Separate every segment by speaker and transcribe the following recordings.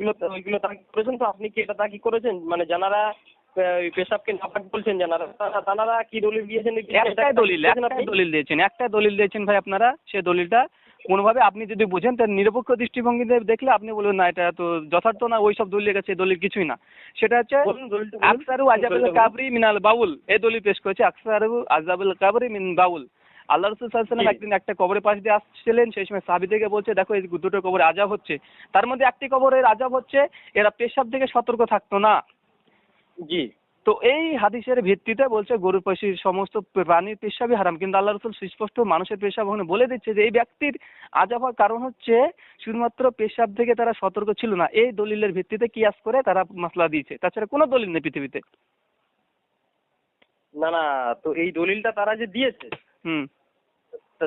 Speaker 1: ওইগুলো ওইগুলো তাকি করেছেন? তো আপনি কি এটা তাকি করেছেন? মানে যারা পেশাবকে নাপাক বলছেন যারা তারা- তারা কি দলিল দিয়েছেন?
Speaker 2: একটাই দলিল একটাই দলিল দিয়েছেন একটাই দলিল দিয়েছেন ভাই আপনারা সে দলিলটা। কোনোভাবে আপনি যদি বুঝেন তার নিরপেক্ষ দৃষ্টিভঙ্গিতে দেখলে আপনি বলবেন না এটা তো যথার্থ না ওই সব দলিল গেছে দলিল কিছুই না। সেটা হচ্ছে আকসারু আজাবুল কাবরি মিনাল বাউল এই দলিল পেশ করেছে আকসারু আজাবুল কাবরি মিন বাউল। আল্লাহ রসুল সাল্লাম একদিন একটা কবরের পাশ দিয়ে আসছিলেন সেই সময় সাহাবি থেকে বলছে দেখো এই দুটো কবরে আজাব হচ্ছে। তার মধ্যে একটি কবরের আজাব হচ্ছে এরা পেশাব থেকে সতর্ক থাকতো না।
Speaker 1: জি।
Speaker 2: তো এই হাদিসের ভিত্তিতে বলছে গরু পশুর সমস্ত প্রাণীর পেশাবই হারাম। কিন্তু আল্লাহ রসুল সুস্পষ্ট মানুষের পেশাব ওখানে বলে দিচ্ছে যে এই ব্যক্তির আজাব হওয়ার কারণ হচ্ছে শুধুমাত্র পেশাব থেকে তারা সতর্ক ছিল না। এই দলিলের ভিত্তিতে কিয়াস করে তারা মাসলা দিয়েছে। তাছাড়া কোনো দলিল নেই পৃথিবীতে।
Speaker 1: না না তো এই দলিলটা তারা যে দিয়েছে
Speaker 2: হুম।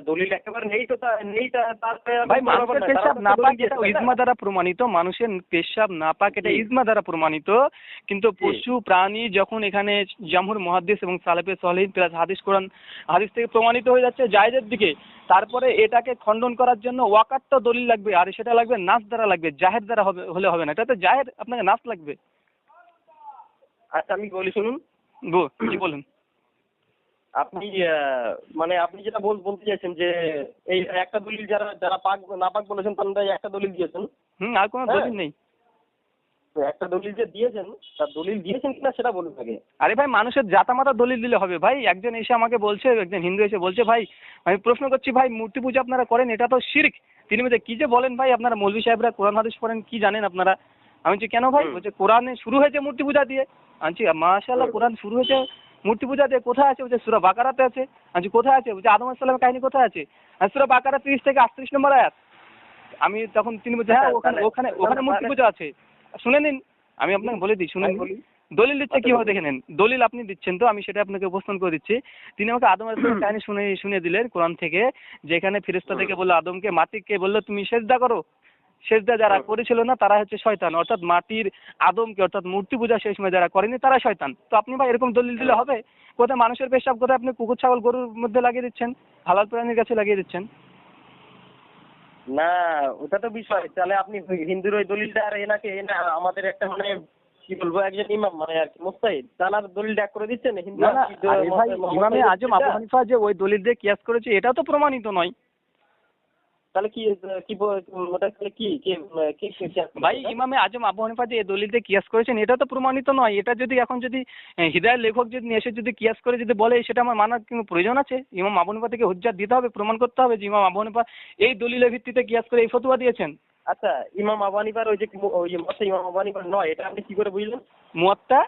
Speaker 1: দলিল একেবারে নেই তো নেই
Speaker 2: ভাই মানুষের পেশাব এটা ইজমা দ্বারা প্রমাণিত মানুষের পেশাব নাপাক এটা ইজমা দ্বারা প্রমাণিত। কিন্তু পশু প্রাণী যখন এখানে জামহুর মহাদ্দিস এবং সালেফে সলিন প্লাস হাদিস কোরআন হাদিস থেকে প্রমাণিত হয়ে যাচ্ছে জায়েজের দিকে। তারপরে এটাকে খণ্ডন করার জন্য ওয়াকাট্ট দলিল লাগবে আর সেটা লাগবে নাস দ্বারা লাগবে জাহের দ্বারা হবে হলে হবে না। এটা তো জাহের আপনাকে নাস লাগবে।
Speaker 1: আচ্ছা আমি বলি শুনুন।
Speaker 2: জি বলুন।
Speaker 1: আপনি মানে আপনি যেটা বল বলতে চাইছেন যে এই একটা দলিল যারা যারা পাক না পাক বলেছেন তারা একটা দলিল দিয়েছেন।
Speaker 2: হুম আর কোনো
Speaker 1: হ্যাঁ।
Speaker 2: দলিল নেই।
Speaker 1: তো একটা দলিল যে দিয়েছেন তার দলিল দিয়েছেন কিনা সেটা বলুন আগে।
Speaker 2: আরে ভাই মানুষের জাতামাতা দলিল দিলে হবে ভাই। একজন এসে আমাকে বলছে একজন হিন্দু এসে বলছে ভাই আমি প্রশ্ন করছি ভাই মূর্তি পূজা আপনারা করেন এটা তো শিরক। তিনি বলছে কি যে বলেন ভাই আপনারা মৌলভী সাহেবরা কোরআন হাদিস পড়েন কি জানেন আপনারা? আমি বলছি কেন ভাই? বলছে কোরআনে শুরু হয়েছে মূর্তি পূজা দিয়ে। আমি বলছি মাশাআল্লাহ। কোরআন শুরু হয়েছে মূর্তি পূজা দিয়ে কোথায় আছে? বলছে সুরা বাকারাতে আছে। আমি কোথায় আছে? বলছে আদম সালামের কাহিনী কোথায় আছে? সুরা বাকারা তিরিশ থেকে আটত্রিশ নম্বর আয়াত। আমি তখন তিনি বলছে হ্যাঁ ওখানে ওখানে ওখানে মূর্তি পূজা আছে। শুনে নিন আমি আপনাকে বলে দিই শুনে নিন। দলিল দিচ্ছে
Speaker 1: আচ্ছা,
Speaker 2: কীভাবে দেখে নেন। দলিল আপনি দিচ্ছেন তো আমি সেটা আপনাকে উপস্থান করে দিচ্ছি। তিনি আমাকে আদম আলাইহিস কাহিনী শুনে শুনে দিলেন কোরআন থেকে যেখানে ফেরেশতা থেকে বলল আদমকে মাটিকে বলল তুমি সেজদা করো। সেজদা যারা করেছিল না তারা হচ্ছে শয়তান। অর্থাৎ মাটির আদমকে অর্থাৎ মূর্তি পূজা সেই সময় যারা করেনি তারা শয়তান। তো আপনি ভাই এরকম দলিল দিলে হবে? কোথায় মানুষের পেশাব কোথায় আপনি কুকুর ছাগল গরুর মধ্যে লাগিয়ে দিচ্ছেন? হালাল প্রাণীর কাছে লাগিয়ে দিচ্ছেন?
Speaker 1: না ওটা তো বিষয়। তাহলে আপনি হিন্দুর ওই দলিলটা আর এনাকে এনা আমাদের একটা মানে কি বলব একজন ইমাম মানে আর কি মুস্তাহিদ তার দলিল এক করে দিচ্ছেন? হিন্দু
Speaker 2: ইমামে আজম আবু হানিফা যে ওই দলিল দিয়ে কিয়াস করেছে এটাও তো প্রমাণিত নয়।
Speaker 1: তাহলে কি কি ওটা তাহলে কি
Speaker 2: ভাই ইমামে আজম আবু হানিফা যে দলিলতে কিয়াস করেছেন এটা তো প্রমাণিত নয়। এটা যদি এখন যদি হৃদয়ের লেখক যদি এসে যদি কিয়াস করে যদি বলে সেটা আমার মানার কোনো প্রয়োজন আছে? ইমাম আবু হানিফা থেকে হুজ্জাত দিতে হবে প্রমাণ করতে হবে যে ইমাম আবু হানিফা এই দলিলের ভিত্তিতে কিয়াস করে এই ফতোয়া দিয়েছেন।
Speaker 1: আচ্ছা ইমাম আবানিবার ওই যে ওই ইমাম আবানিবার নয় এটা আপনি কি করে বুঝলেন?
Speaker 2: মুয়াত্তা?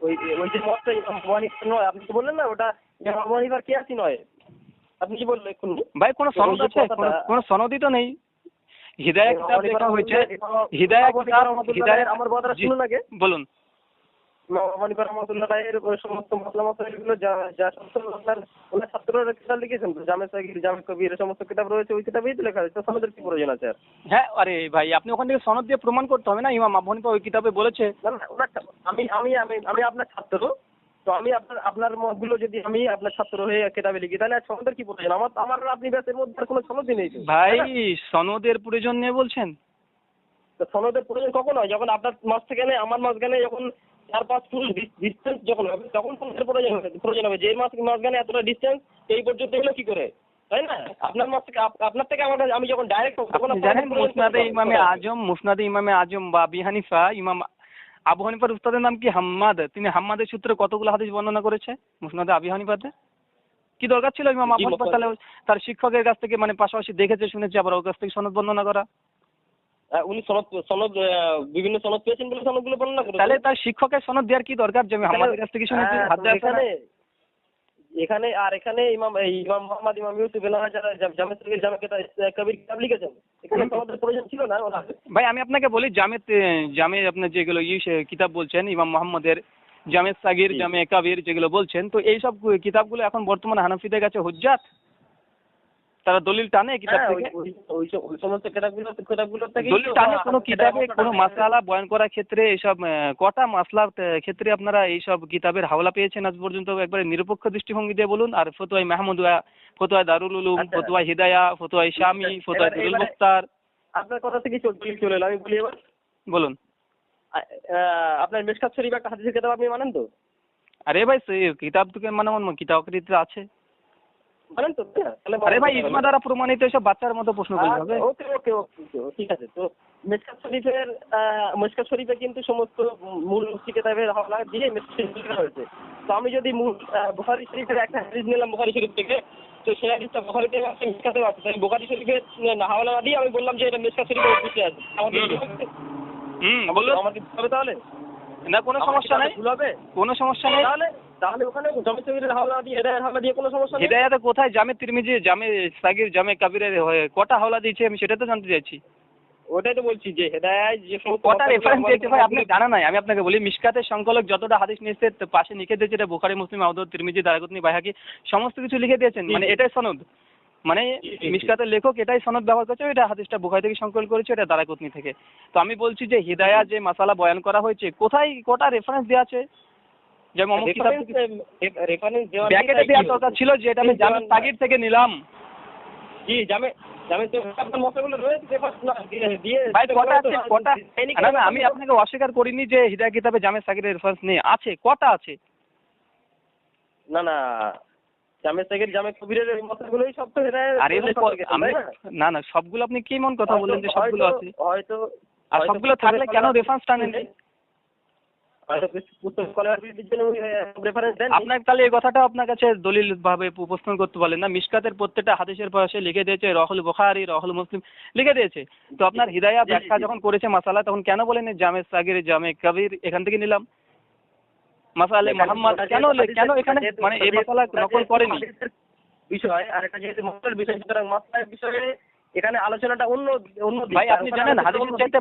Speaker 1: ওই ওই যে মতটা ইমাম আবানিবার নয় আপনি তো বললেন না ওটা ইমাম আবানিবার কে আছি নয়। আপনি কি বললেন এক্ষুনি?
Speaker 2: ভাই কোনো সনদ আছে? কোনো সনদই তো নেই। হৃদয় কিতাব লেখা হয়েছে। হৃদয় কিতাব
Speaker 1: আমার কথাটা শুনুন আগে।
Speaker 2: বলুন।
Speaker 1: ইমাম রহমতুল্লাহ রায়ের সমস্ত মশলা মশলাগুলো যা যা সমস্ত আপনার ওনার ছাত্ররা কিতাব লিখেছেন তো? জামে সাগির জামে কবির সমস্ত কিতাব রয়েছে ওই কিতাবেই তো লেখা সনদের কি প্রয়োজন আছে আর?
Speaker 2: হ্যাঁ আরে ভাই আপনি ওখান থেকে সনদ দিয়ে প্রমাণ করতে হবে না? ইমাম ওই কিতাবে বলেছে।
Speaker 1: না না ওনার আমি আমি আমি আমি আপনার ছাত্র। তো আমি আপনার আপনার মতগুলো যদি আমি আপনার ছাত্র হয়ে কেতাবে লিখি তাহলে সনদের কি প্রয়োজন? আমার আমার আপনি ব্যাসের মধ্যে আর কোনো সনদই নেই
Speaker 2: ভাই সনদের প্রয়োজন নেই বলছেন?
Speaker 1: তো সনদের প্রয়োজন কখন হয়? যখন আপনার মাঝখানে আমার মাঝখানে যখন চার পাঁচ ফুট ডিস্টেন্স যখন হবে তখন সনদের প্রয়োজন হবে প্রয়োজন হবে। যে মাঝ মাঝখানে এতটা ডিস্টেন্স এই পর্যন্ত এলো কি করে? তাই না? আপনার মাঝ থেকে আপনার থেকে আমার আমি যখন ডাইরেক্ট
Speaker 2: জানেন মুসনাদে ইমামে আজম মুসনাদে ইমামে আজম বা আবি হানিফা ইমাম আবু হানিফার উস্তাদের নাম কি হাম্মাদ? তিনি হাম্মাদের সূত্রে কতগুলো হাদিস বর্ণনা করেছে? মুসনাদে আবি হানিফাতে? কি দরকার ছিল ইমাম আবু হানিফা তাহলে তার শিক্ষকের কাছ থেকে মানে পাশাপাশি দেখেছে শুনেছে আবার ওর কাছ থেকে সনদ বর্ণনা করা?
Speaker 1: উনি সনদ সনদ বিভিন্ন সনদ পেয়েছেন বলে সনদগুলো বর্ণনা করেছেন।
Speaker 2: তাহলে তার শিক্ষকের সনদ দেওয়ার কি দরকার যে আমি হাম্মাদের কাছ থেকে শুনেছি
Speaker 1: হ্যাঁ,
Speaker 2: হাত
Speaker 1: তো
Speaker 2: দেওয়ার আছে না?
Speaker 1: এখানে আর এখানে ইমাম ইমাম মোহাম্মদ ইমাম ইউসুফ এনারা যারা জামে সগীর জামে কবির কিতাব লিখেছেন এখানে সনদের প্রয়োজন ছিল না ওরা
Speaker 2: ভাই আমি আপনাকে বলি জামেত জামে আপনার যেগুলো ইয়ে কিতাব বলছেন ইমাম মোহাম্মদের জামেদ সাগির জামে কাবির যেগুলো বলছেন তো এইসব কিতাবগুলো এখন বর্তমানে হানাফিদের কাছে হুজ্জাত? তারা দলিল টানে কিতাব
Speaker 1: হ্যাঁ,
Speaker 2: থেকে?
Speaker 1: ওই- ওই- ওই সব- ওই সমস্ত কিতাবগুলো কিতাবগুলো থেকে
Speaker 2: দলিল টানে কোনো কিতাবে কোনো মাসআলা বয়ান করার ক্ষেত্রে এইসব কটা মাসলার ক্ষেত্রে আপনারা এইসব কিতাবের হাওলা পেয়েছেন আজ পর্যন্ত? একবারে নিরপেক্ষ দৃষ্টিভঙ্গি দিয়ে বলুন। আর ফতোয়াই মাহমুদুয়া ফতোয়া দারুল উলুম
Speaker 1: আচ্ছা।
Speaker 2: ফতোয়া হিদায়া ফতোয়াই শামি ফতোয়া দুরুল মুখতার।
Speaker 1: আপনার কথা থেকে চল- চলে এলো আমি বলি এবার।
Speaker 2: বলুন।
Speaker 1: আপনার মেশকাত শরীফ একটা হাদিসের কিতাব আপনি মানেন তো?
Speaker 2: আরে ভাই সে কিতাব তোকে মানে আমার কিতাবকৃতিতে আছে।
Speaker 1: মানেন তো না?
Speaker 2: আরে ভাই। ইসমা দ্বারা প্রমাণিত এসব বাচ্চার মতো প্রশ্ন হবে?
Speaker 1: আচ্ছা, ওকে ওকে ঠিক আছে। তো মেশকাত শরীফের আহ, মেশকাত শরীফে কিন্তু সমস্ত মূল কিতাবের হাওলা দিয়ে মেশকাত শরীফ হয়েছে। তো আমি যদি মূল বুখারী শরীফের একটা হাদিস নিলাম বুখারী শরীফ থেকে তো সেই হাদিসটা বুখারীতে আছে আছে তাই বুখারী শরীফের হাওলা দিয়ে আমি বললাম যে এটা মেশকাত শরীফের আছে?
Speaker 2: হুম বলুন।
Speaker 1: আমার কি হবে তাহলে?
Speaker 2: না কোনো সমস্যা নেই।
Speaker 1: ভুল হবে?
Speaker 2: কোনো সমস্যা নেই।
Speaker 1: তাহলে তাহলে ওখানে জমি শরীফের হাওলা দিয়ে হেদায়ের হাওলা দিয়ে কোনো সমস্যা নেই?
Speaker 2: হৃদয়াতে কোথায়? জামে তিরমিজি জামে সাগির জামে কাবিরের কটা হাওলা দিয়েছে আমি সেটা তো জানতে চাইছি।
Speaker 1: ওটাই তো বলছি যে যে সমস্ত
Speaker 2: কটা রেফারেন্স দিয়েছে ভাই? আপনার জানা নাই। আমি আপনাকে বলি মিশকাতের সংকলক যতটা হাদিস নিয়েছে পাশে লিখে দিয়েছে এটা বুখারি মুসলিম আউদ তিরমিজি দারাকুতনি বাইহাকি সমস্ত কিছু লিখে দিয়েছেন। মানে এটাই সনদ। মানে। মিশকাতের লেখক এটাই সনদ ব্যবহার করছে এটা হাদিসটা বুখারি থেকে সংকলন করেছে এটা দারাকুতনি থেকে। তো আমি বলছি যে হিদায়া যে মাসালা বয়ান করা হয়েছে কোথায় কটা রেফারেন্স দেওয়া আছে? অমুক কিতাব ব্যাকেটে দেওয়ার ছিল যে এটা আমি থেকে নিলাম।
Speaker 1: জি?
Speaker 2: আমি আপনাকে অস্বীকার করিনি যে হিদায়া কিতাবে জামে সাগিরের রেফারেন্স নেই। আছে কটা আছে?
Speaker 1: না না জামে সাগের জামে কবিরের মতগুলোই সব তো
Speaker 2: আরে
Speaker 1: না?
Speaker 2: না সবগুলো আপনি কি মন কথা বললেন যে সবগুলো আছে?
Speaker 1: হয়তো
Speaker 2: আর সবগুলো থাকলে কেন রেফারেন্স টানেন
Speaker 1: হয়তো পুস্তক স্কলারশিপের জন্য রেফারেন্স দেন
Speaker 2: আপনার তাহলে এই কথাটা আপনার কাছে দলিল ভাবে উপস্থাপন করতে পারলেন না। মিশকাতের প্রত্যেকটা হাদিসের পাশে লিখে দিয়েছে রহল বুখারি রহল মুসলিম লিখে দিয়েছে। তো আপনার হিদায়া ব্যাখ্যা যখন করেছে মাসালা তখন কেন বলেন জামে সাগির জামে কবির এখান থেকে নিলাম? মাসালে মোহাম্মদ কেন কেন এখানে মানে এই মাসালা নকল করেনি?
Speaker 1: বিষয় আর একটা যেহেতু মশলার বিষয় সুতরাং মশলার বিষয়ে এখানে আলোচনাটা অন্য অন্য
Speaker 2: ভাই আপনি জানেন হাদিসের চাইতে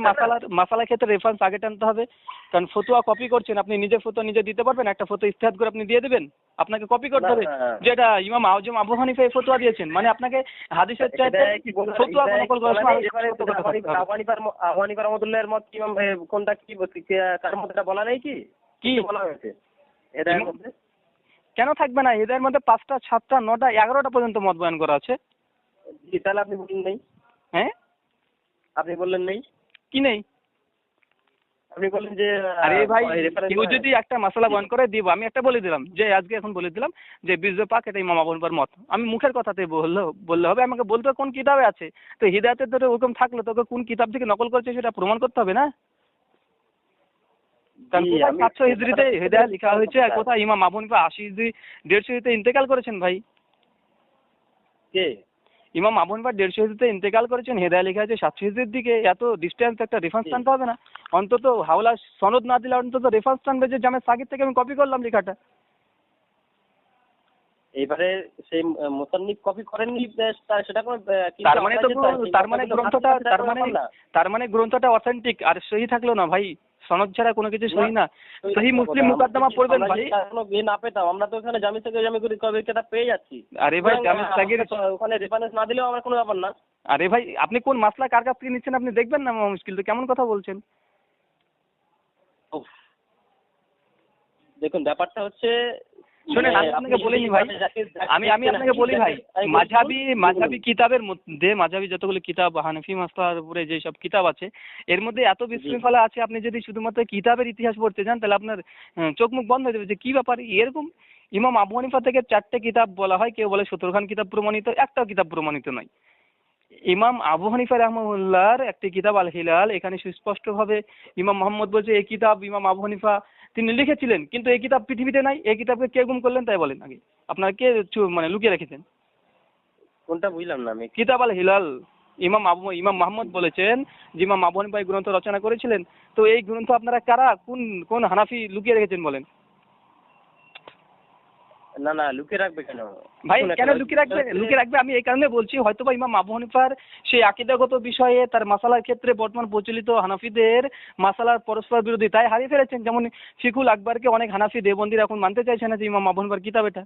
Speaker 2: মাসালা ক্ষেত্রে রেফারেন্স আগে টানতে হবে। কারণ ফতুয়া কপি করছেন আপনি নিজে ফতুয়া নিজে দিতে পারবেন একটা ফটো ইস্তেহাদ করে আপনি দিয়ে দেবেন। আপনাকে কপি করতে হবে। যেটা ইমাম আজম আবু হানিফা এই ফতুয়া দিয়েছেন। মানে আপনাকে হাদিসের চাইতে? ফতুয়া নকল করার সময়
Speaker 1: নেই? এবারে
Speaker 2: ফতুয়া করতে
Speaker 1: আবু
Speaker 2: হবে।
Speaker 1: আবু হানিফার ম- আবু হানিফা রহমতুল্লাহের মত ইমাম কোনটা কি কার মধ্যে বলা নেই কি?
Speaker 2: কি?
Speaker 1: বলা হয়েছে? এটা
Speaker 2: ইমাম- কেন থাকবে না? এদের মধ্যে পাঁচটা সাতটা নটা এগারোটা পর্যন্ত মত বয়ান করা আছে।
Speaker 1: জি, তাহলে আপনি বললেন নেই।
Speaker 2: হ্যাঁ?
Speaker 1: আপনি বললেন নেই।
Speaker 2: কি নেই?
Speaker 1: আপনি বললেন যে
Speaker 2: আরে ভাই কেউ যদি একটা মশলা বয়ান করে দিব। আমি একটা বলে দিলাম যে আজকে এখন বলে দিলাম যে বীর্য পাক এটা ইমাম আবু হানিফার মত। আমি মুখের কথাতে বললে বললে হবে আমাকে বলতে কোন কিতাবে আছে। তো হিদায়তের ধরে ওরকম থাকলে তোকে কোন কিতাব থেকে নকল করছে সেটা প্রমাণ করতে হবে না? সাতশো হিজড়িতে হেদায়া লেখা হয়েছে আর কোথায় ইমাম আবু হানিফা আশি হিজড়ি দেড়শো হিজড়িতে ইন্তেকাল করেছেন ভাই?
Speaker 1: কে?
Speaker 2: ইমাম আবুনবার দেড়শো হিজড়িতে ইন্তেকাল করেছেন হেদায় লেখা আছে সাতশো হিজড়ির দিকে এত ডিস্টেন্স একটা রেফারেন্স। টানতে হবে না অন্তত হাওলা সনদ না দিলে অন্তত রেফারেন্স টানবে যে জামে সাকিব থেকে আমি কপি করলাম লেখাটা
Speaker 1: এবারে সেই মোসান্নিফ কপি করেননি সেটা কোনো
Speaker 2: তার মানে তো
Speaker 1: আমরা
Speaker 2: পুরো-
Speaker 1: যেটা-
Speaker 2: তার মানে গ্রন্থটা তার মানে তার মানে গ্রন্থটা অথেন্টিক আর সহি থাকল না ভাই? সনদ ছাড়া কোনো কিছু সহি না। সহি মুসলিম মুকদ্দমা পড়বেন ভাই।
Speaker 1: কোনো ইয়ে না পেতাম আমরা তো ওখানে জামি থেকে জামি করে কবে কেতাব পেয়ে যাচ্ছি।
Speaker 2: আরে ভাই জামি সাগির
Speaker 1: ওখানে রেফারেন্স না দিলেও আমার কোনো ব্যাপার না।
Speaker 2: আরে ভাই আপনি কোন মাসলা কার কাছ থেকে নিচ্ছেন আপনি দেখবেন না মুশকিল? তো কেমন কথা বলছেন।
Speaker 1: দেখুন ব্যাপারটা হচ্ছে
Speaker 2: শোনেন আমি আপনাকে বলিনি ভাই আমি আমি আপনাকে বলি ভাই মাঝাবি মাঝাবি কিতাবের মধ্যে মাঝাবি যতগুলো কিতাব হানফি মাসলার উপরে যে সব কিতাব আছে এর মধ্যে এত বিশৃঙ্খলা আছে আপনি যদি শুধুমাত্র কিতাবের ইতিহাস পড়তে যান তাহলে আপনার চোখ মুখ বন্ধ হয়ে যাবে যে কি ব্যাপার? এরকম ইমাম আবু হানিফা থেকে চারটে কিতাব বলা হয় কেউ বলে সত্তর খান কিতাব প্রমাণিত একটাও কিতাব প্রমাণিত নয়। ইমাম আবু হানিফা রহমুল্লাহর একটি কিতাব আল হিলাল এখানে সুস্পষ্টভাবে ইমাম মোহাম্মদ বলছে এই কিতাব ইমাম আবু হানিফা তিনি লিখেছিলেন কিন্তু এই কিতাব পৃথিবীতে নাই এই কিতাবকে কে গুম করলেন তাই বলেন আগে। আপনার কে মানে লুকিয়ে রেখেছেন?
Speaker 1: কোনটা বুঝলাম না আমি।
Speaker 2: কিতাব আল হিলাল ইমাম আবু ইমাম মাহমুদ বলেছেন যে ইমাম আবু হানিফা এই গ্রন্থ রচনা করেছিলেন। তো এই গ্রন্থ আপনারা কারা কোন কোন হানাফি লুকিয়ে রেখেছেন বলেন?
Speaker 1: না না লুকিয়ে রাখবে কেন?
Speaker 2: ভাই কেন লুকিয়ে রাখবে? লুকিয়ে রাখবে আমি এই কারণে বলছি হয়তো বা ইমাম আবু হানিফার সেই আকিদাগত বিষয়ে তার মাসালার ক্ষেত্রে বর্তমান প্রচলিত হানাফিদের মাসালার পরস্পর বিরোধী তাই হারিয়ে ফেলেছেন। যেমন ফিকুল আকবরকে অনেক হানাফি দেবন্দির এখন মানতে চাইছে না যে ইমাম আবু হানিফার কিতাব এটা।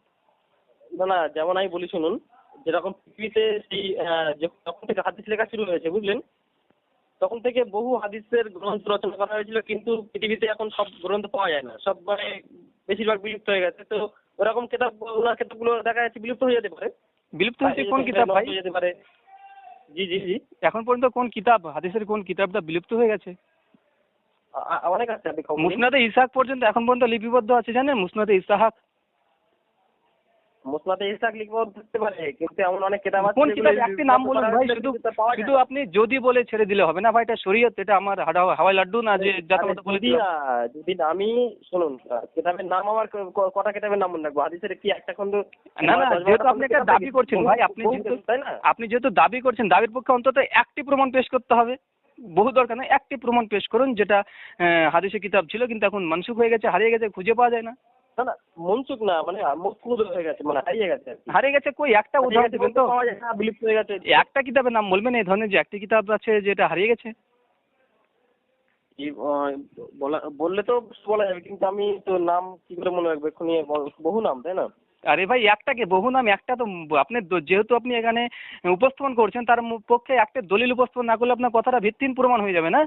Speaker 1: না না যেমন আমি বলি শুনুন যেরকম পৃথিবীতে সেই যখন থেকে হাদিস লেখা শুরু হয়েছে বুঝলেন? তখন থেকে বহু হাদিসের গ্রন্থ রচনা করা হয়েছিল কিন্তু পৃথিবীতে এখন সব গ্রন্থ পাওয়া যায় না। সব মানে বেশিরভাগ বিলুপ্ত হয়ে গেছে। তো ওরকম কিতাব ওনার কিতাবগুলো দেখা যাচ্ছে বিলুপ্ত হয়ে যেতে পারে।
Speaker 2: বিলুপ্ত হয়েছে কোন কিতাব ভাই?
Speaker 1: যেতে পারে। জি জি জি।
Speaker 2: এখন পর্যন্ত কোন কিতাব হাদিসের কোন কিতাবটা বিলুপ্ত হয়ে গেছে?
Speaker 1: অনেক আছে
Speaker 2: মুসনাদে ইসাহাক পর্যন্ত এখন পর্যন্ত লিপিবদ্ধ আছে জানেন? মুসনাদে ইসাহাক।
Speaker 1: মুসনাদে ইসহাক থাকতে পারে কিন্তু এমন অনেক কিতাব আছে
Speaker 2: কোন কিতাব একটি নাম বলুন ভাই শুধু শুধু আপনি যদি বলে ছেড়ে দিলে হবে না ভাই এটা শরীয়ত এটা আমার হাওয়াই লাড্ডু না যে যাতে বলে
Speaker 1: যদি
Speaker 2: দিলাম।
Speaker 1: যদি আমি শুনুন কিতাবের নাম আমার কটা কিতাবের নাম মনে রাখব? হাদিসের কি একটা খন্ড
Speaker 2: না না যেহেতু আপনি একটা দাবি করছেন ভাই আপনি যেহেতু
Speaker 1: তাই না?
Speaker 2: আপনি যেহেতু দাবি করছেন দাবির পক্ষে অন্তত একটি প্রমাণ পেশ করতে হবে। বহু দরকার নয় একটি প্রমাণ পেশ করুন যেটা আহ, হাদিসে কিতাব ছিল কিন্তু এখন মানসুখ হয়ে গেছে হারিয়ে গেছে খুঁজে পাওয়া যায় না।
Speaker 1: না না মনসুখ না মানে হয়ে গেছে মানে হারিয়ে গেছে
Speaker 2: হারিয়ে গেছে কই? একটা উদাহরণ
Speaker 1: গেছে
Speaker 2: তো।
Speaker 1: পাওয়া যায় না, বিলুপ্ত হয়ে গেছে।
Speaker 2: একটা কিতাবের নাম বলবেন এই ধরনের যে একটি কিতাব আছে যেটা হারিয়ে গেছে?
Speaker 1: বলা- বললে তো বলা যাবে কিন্তু আমি তো নাম কি করে মনে রাখব? এক্ষুনি বহু নাম তাই না?
Speaker 2: আরে ভাই একটাকে বহু নাম একটা তো আপনি যেহেতু আপনি এখানে উপস্থাপন করছেন তার পক্ষে একটা দলিল উপস্থাপন না করলে আপনার কথাটা ভিত্তিহীন প্রমাণ হয়ে যাবে না?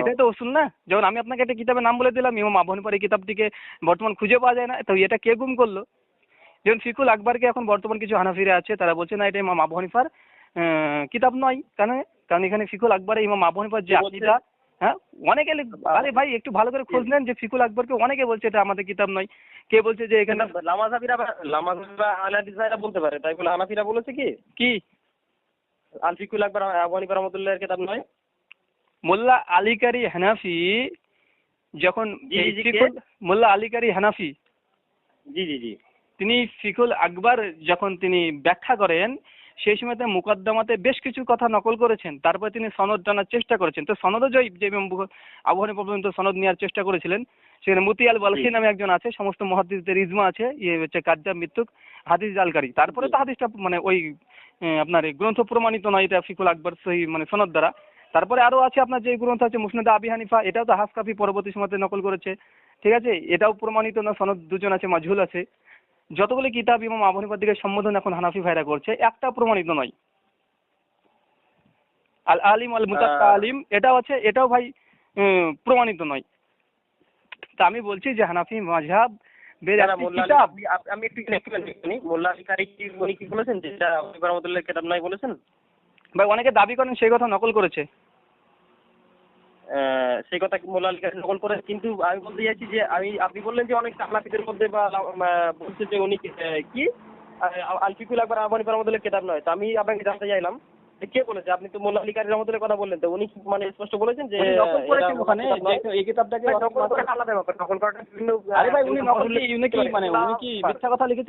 Speaker 2: এটাই তো- উসুল না? যেমন আমি আপনাকে একটা কিতাবের নাম বলে দিলাম ইমাম আবু হানিফার এই কিতাবটিকে বর্তমান খুঁজে পাওয়া যায় না তো এটা কে গুম করল? যেমন ফিকুল আকবরকে এখন বর্তমান কিছু হানাফিরা আছে তারা বলছে না এটা ইমাম আবু হানিফার কিতাব নয়। কেন? কারণ এখানে ফিকুল আকবরে ইমাম আবু হানিফার যে আকিদা হ্যাঁ? অনেকে আরে ভাই একটু ভালো করে খোঁজ নেন যে ফিকুল আকবরকে অনেকে বলছে এটা আমাদের কিতাব নয়। কে বলছে যে এখানে
Speaker 1: লামাজাবিরা লামাজাবিরা আলাদিস বলতে পারে তাই বলে হানাফিরা বলেছে কি?
Speaker 2: কি?
Speaker 1: আল ফিকুল আকবর আবু হানিফা রহমতুল্লাহের কিতাব নয়।
Speaker 2: মোল্লা আলিকারি হানাফি যখন মোল্লা আলিকারি হানাফি।
Speaker 1: জি জি জি।
Speaker 2: তিনি ফিকুল আকবর যখন তিনি ব্যাখ্যা করেন সেই সময়তে মুকদ্দমাতে বেশ কিছু কথা নকল করেছেন। তারপরে তিনি সনদ জানার চেষ্টা করেছেন। তো সনদও জয় যে ইমাম বুখ- আবু হানিফা পর্যন্ত সনদ নেওয়ার চেষ্টা করেছিলেন। সেখানে মুতি আল বালখি নামে একজন আছে সমস্ত মহাদিসদের ইজমা আছে ইয়ে হচ্ছে কাজ্জাব মৃত্যুক হাদিস জালকারী। তারপরে তো হাদিসটা মানে ওই আপনার গ্রন্থ প্রমাণিত নয় এটা ফিকুল আকবর সহি মানে সনদ দ্বারা। তারপরে আরও আছে আপনার যে গ্রন্থ আছে মুসনাদ আবি হানিফা এটাও তো হাসকাফি পরবর্তী সময়তে নকল করেছে। ঠিক আছে? এটাও প্রমাণিত না সনদ দুজন আছে মাজহুল আছে। যতগুলি কিতাব ইমাম আবু হানিফার দিকে সম্বোধন এখন হানাফি ভাইরা করছে একটা প্রমাণিত নয়। আল আলিম আল মুতাক্কা আলিম এটাও আছে এটাও ভাই প্রমাণিত নয়। তা আমি বলছি যে হানাফি কিতাব।
Speaker 1: আপ- আমি একটু মোল্লা আলী কি উনি কি বলেছেন যে এটা হানিফা রহমতুল্লাহের নয় বলেছেন?
Speaker 2: ভাই অনেকে দাবি করেন সেই কথা নকল করেছে।
Speaker 1: সেই কথা মোল্লা নকল করে কিন্তু আমি বলতে চাইছি যে আমি আপনি বললেন যে অনেক মধ্যে বা বলছে যে উনি কি- আলফিকুল আকবর রহমতুল্লাহের কিতাব নয়। তো আমি আপনাকে জানতে চাইলাম কে বলেছে? আপনি তো মোল্লা আলী কারি রহমতুল্লাহের কথা বললেন তো উনি মানে স্পষ্ট বলেছেন যে
Speaker 2: ওখানে এই কিতাবটাকে
Speaker 1: আলাদা ব্যাপার নকল করাটা বিভিন্ন
Speaker 2: আরে ভাই উনি নকল কি উনি কি মানে উনি কি মিথ্যা কথা লিখেছে?